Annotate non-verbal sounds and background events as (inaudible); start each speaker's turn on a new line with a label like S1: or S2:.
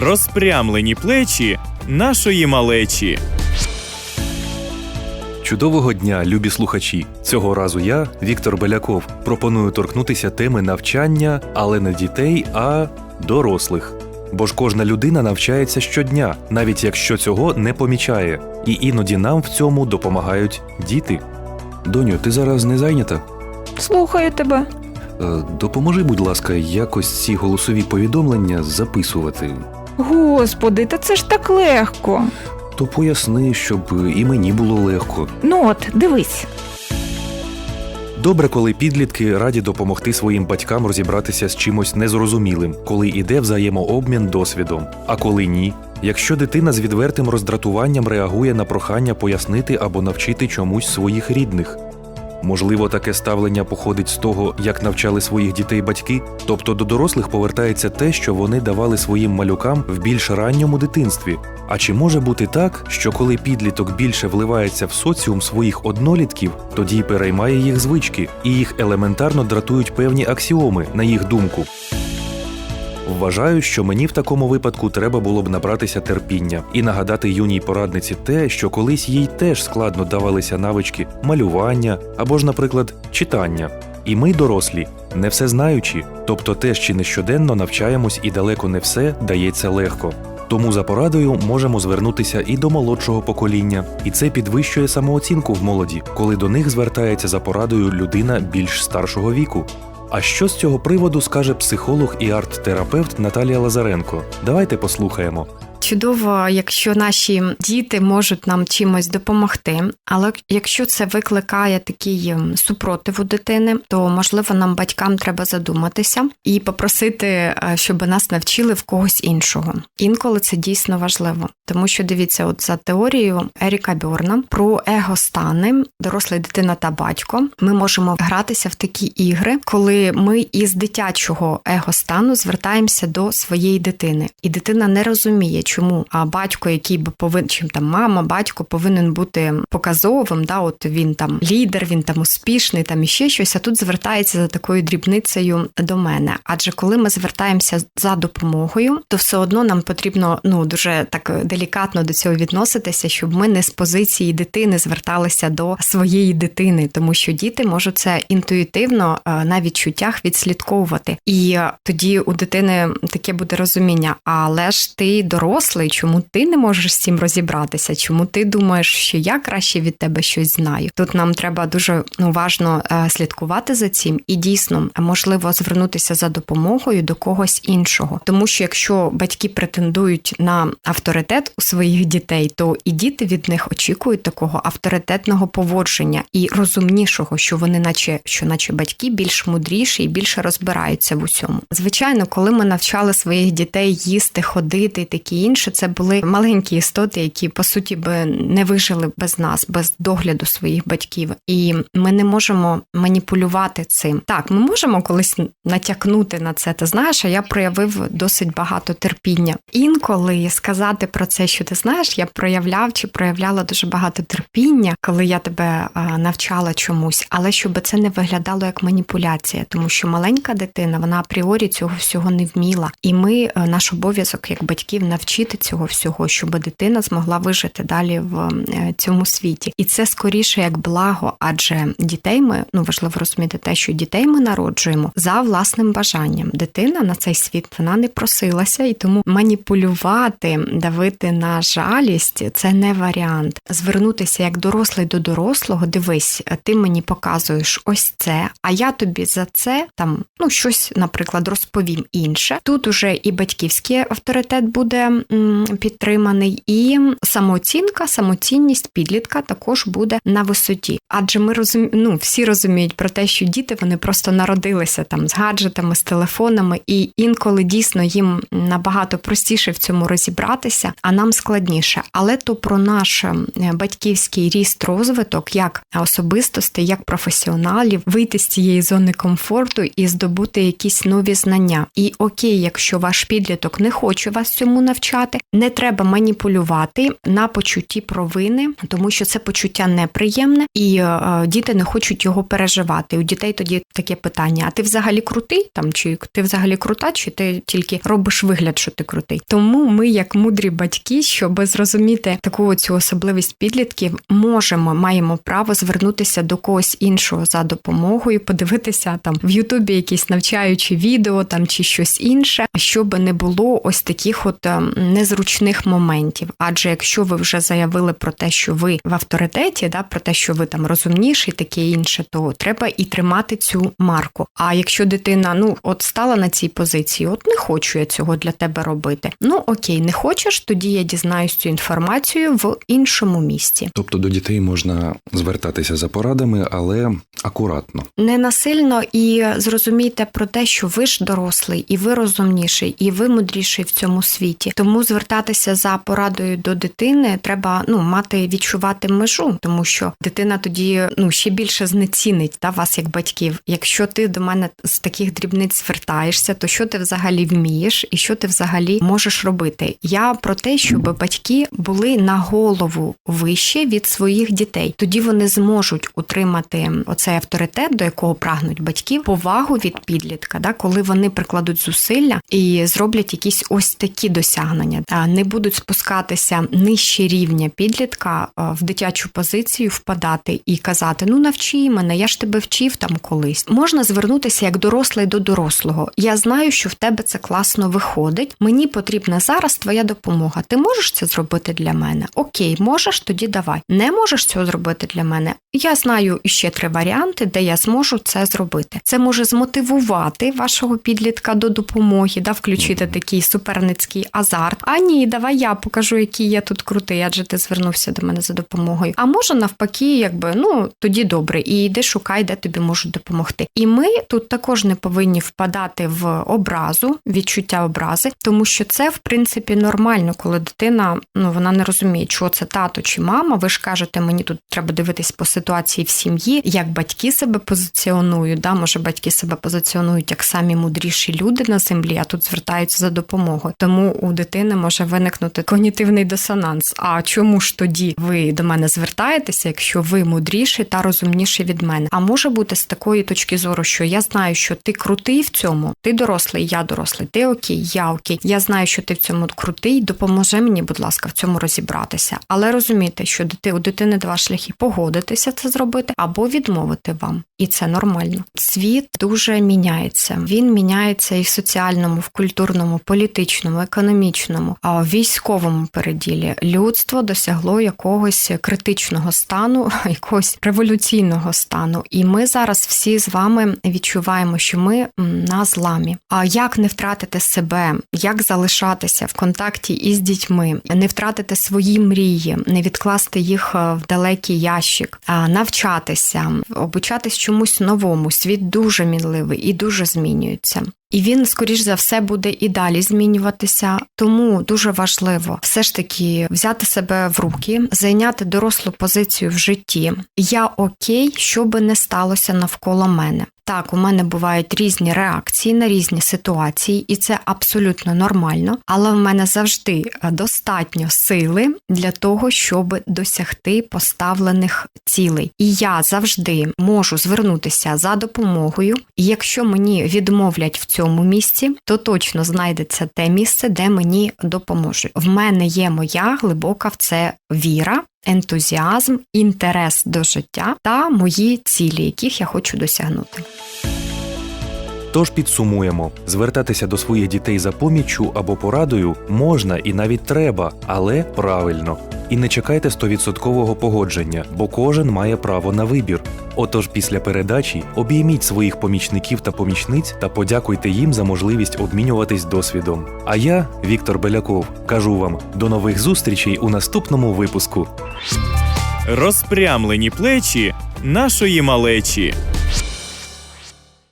S1: розпрямлені плечі нашої малечі.
S2: Чудового дня, любі слухачі! Цього разу я, Віктор Беляков, пропоную торкнутися теми навчання, але не дітей, а дорослих. Бо ж кожна людина навчається щодня, навіть якщо цього не помічає, і іноді нам в цьому допомагають діти. Доню, ти зараз не зайнята?
S3: Слухаю тебе.
S2: Е, Допоможи, будь ласка, якось ці голосові повідомлення записувати.
S3: Господи, та це ж так легко.
S2: То поясни, щоб і мені було легко.
S3: Ну от, дивись.
S2: Добре, коли підлітки раді допомогти своїм батькам розібратися з чимось незрозумілим, коли іде взаємообмін досвідом. А коли ні, якщо дитина з відвертим роздратуванням реагує на прохання пояснити або навчити чомусь своїх рідних. Можливо, таке ставлення походить з того, як навчали своїх дітей батьки, тобто до дорослих повертається те, що вони давали своїм малюкам в більш ранньому дитинстві. А чи може бути так, що коли підліток більше вливається в соціум своїх однолітків, тоді й переймає їх звички, і їх елементарно дратують певні аксіоми, на їх думку? Вважаю, що мені в такому випадку треба було б набратися терпіння і нагадати юній порадниці те, що колись їй теж складно давалися навички малювання або ж, наприклад, читання. І ми, дорослі, не все знаючи, тобто теж чи не щоденно навчаємось і далеко не все дається легко. Тому за порадою можемо звернутися і до молодшого покоління, і це підвищує самооцінку в молоді, коли до них звертається за порадою людина більш старшого віку. А що з цього приводу скаже психолог і арт-терапевт Наталія Лазаренко? Давайте послухаємо.
S4: Чудово, якщо наші діти можуть нам чимось допомогти, але якщо це викликає такий ем, супротив у дитини, то можливо нам батькам треба задуматися і попросити, е, щоб нас навчили в когось іншого. Інколи це дійсно важливо, тому що дивіться, от за теорією Еріка Бьорна про егостани, доросла дитина та батько, ми можемо гратися в такі ігри, коли ми із дитячого егостану звертаємося до своєї дитини, і дитина не розуміє, чому а батько, який би повинен, чим там мама, батько повинен бути показовим, да, от він там лідер, він там успішний, там іще щось, а тут звертається за такою дрібницею до мене. Адже коли ми звертаємося за допомогою, то все одно нам потрібно ну дуже так делікатно до цього відноситися, щоб ми не з позиції дитини зверталися до своєї дитини, тому що діти можуть це інтуїтивно е, на відчуттях відслідковувати. І е, тоді у дитини таке буде розуміння, але ж ти дорослий, чому ти не можеш з цим розібратися? Чому ти думаєш, що я краще від тебе щось знаю? Тут нам треба дуже уважно е, слідкувати за цим і дійсно можливо звернутися за допомогою до когось іншого, тому що якщо батьки претендують на авторитет у своїх дітей, то і діти від них очікують такого авторитетного поводження і розумнішого, що вони, наче що, наче батьки, більш мудріші і більше розбираються в усьому. Звичайно, коли ми навчали своїх дітей їсти, ходити і таке інше, це були маленькі істоти, які по суті би не вижили без нас, без догляду своїх батьків, і ми не можемо маніпулювати цим. Так, ми можемо колись натякнути на це. Ти знаєш, а я проявив досить багато терпіння. Інколи сказати про це, що ти знаєш, я проявляв чи проявляла дуже багато терпіння, коли я тебе навчала чомусь, але щоб це не виглядало як маніпуляція, тому що маленька дитина вона апріорі цього всього не вміла, і ми е, наш обов'язок як батьків навчити цього всього, щоб дитина змогла вижити далі в е, цьому світі, і це скоріше як благо, адже дітей ми ну важливо розуміти те, що дітей ми народжуємо за власним бажанням. Дитина на цей світ вона не просилася, і тому маніпулювати, давити на жалість це не варіант. Звернутися як дорослий до дорослого, дивись, ти мені показуєш ось це, а я тобі за це там ну щось, наприклад, розповім інше. Тут уже і батьківський авторитет буде підтриманий, і самооцінка, самоцінність підлітка також буде на висоті. Адже ми розумі... ну, всі розуміють про те, що діти вони просто народилися там з гаджетами, з телефонами, і інколи дійсно їм набагато простіше в цьому розібратися, а нам складніше. Але то про наш е, батьківський ріст, розвиток, як особистостей, як професіоналів, вийти з цієї зони комфорту і здобути якісь нові знання. І окей, якщо ваш підліток не хоче вас цьому навчати. Вивчати. Не треба маніпулювати на почутті провини, тому що це почуття неприємне, і е, діти не хочуть його переживати. У дітей тоді таке питання: а ти взагалі крутий? Там чи ти взагалі крута, чи ти тільки робиш вигляд, що ти крутий? Тому ми, як мудрі батьки, щоб зрозуміти таку цю особливість підлітків, можемо маємо право звернутися до когось іншого за допомогою, подивитися там в Ютубі якісь навчаючі відео там чи щось інше, щоб не було ось таких от ем, незручних моментів. Адже якщо ви вже заявили про те, що ви в авторитеті, да, про те, що ви там розумніші, таке інше, то треба і тримати цю марку. А якщо дитина ну от стала на цій позиції, от не хочу я цього для тебе робити. Ну окей, не хочеш, тоді я дізнаюсь цю інформацію в іншому місці.
S2: Тобто до дітей можна звертатися за порадами, але акуратно.
S4: Не насильно і зрозумійте про те, що ви ж дорослий, і ви розумніший, і ви мудріший в цьому світі. Тому звертатися за порадою до дитини треба ну мати відчувати межу, тому що дитина тоді ну ще більше знецінить та вас як батьків. Якщо ти до мене з таких дрібниць звертаєшся, то що ти взагалі вмієш, і що ти взагалі можеш робити? Я про те, щоб батьки були на голову вище від своїх дітей. Тоді вони зможуть утримати оцей авторитет, до якого прагнуть батьків, повагу від підлітка, да, коли вони прикладуть зусилля і зроблять якісь ось такі досягнення, а не будуть спускатися нижче рівня підлітка в дитячу позицію, впадати і казати: Ну навчи мене, я ж тебе вчив там колись. Можна звернутися як дорослий до дорослого. Я знаю, що в тебе це класно виходить. Мені потрібна зараз твоя допомога. Ти можеш це зробити для мене? Окей, можеш, тоді давай. Не можеш цього зробити для мене. Я знаю ще три варіанти, де я зможу це зробити. Це може змотивувати вашого підлітка до допомоги, да, включити такий суперницький азарт. А ні, давай я покажу, який я тут крутий, адже ти звернувся до мене за допомогою. А може навпаки, якби ну тоді добре, і йди шукай, де тобі можуть допомогти. І ми тут також не повинні впадати в образу, відчуття образи, тому що це в принципі нормально, коли дитина ну вона не розуміє, що це тато чи мама. Ви ж кажете, мені тут треба дивитись по ситуації в сім'ї, як батьки себе позиціонують. Да, може батьки себе позиціонують як самі мудріші люди на землі, а тут звертаються за допомогою. Тому у дитини може виникнути когнітивний дисонанс. А чому ж тоді ви до мене звертаєтеся, якщо ви мудріші та розумніші від мене? А може бути з такої точки зору, що я знаю, що ти крутий в цьому, ти дорослий, я дорослий, ти окей, я окей. Я знаю, що ти в цьому крутий. Допоможи мені, будь ласка, в цьому розібратися. Але розумійте, що дити у дитини два шляхи погодитися це зробити або відмовити вам, і це нормально. Світ дуже міняється. Він міняється і в соціальному, в культурному, політичному, економічному, а в військовому переділі людство досягло якогось критичного стану, (laughs) якогось революційного стану. І ми зараз всі з вами відчуваємо, що ми на зламі. А як не втратити себе, як залишатися в контакті із дітьми, не втратити свої мрії, не відкласти їх е, в далекий ящик, навчатися, обучатись чомусь новому. Світ дуже мінливий і дуже змінюється. І він, скоріш за все, буде і далі змінюватися. Тому дуже важливо все ж таки взяти себе в руки, зайняти дорослу позицію в житті. Я окей, що би не сталося навколо мене. Так, у мене бувають різні реакції на різні ситуації, і це абсолютно нормально. Але в мене завжди е, достатньо сили для того, щоб досягти поставлених цілей. І я завжди можу звернутися за допомогою. Якщо мені відмовлять в цьому місці, то точно знайдеться те місце, де мені допоможуть. В мене є моя глибока в це віра. Ентузіазм, інтерес до життя та мої цілі, яких я хочу досягнути.
S2: Тож підсумуємо: звертатися до своїх дітей за поміччю або порадою можна і навіть треба, але правильно. І не чекайте стовідсоткового погодження, бо кожен має право на вибір. Отож, після передачі обійміть своїх помічників та помічниць та подякуйте їм за можливість обмінюватись досвідом. А я, Віктор Беляков, кажу вам до нових зустрічей у наступному випуску.
S1: Розпрямлені плечі нашої малечі.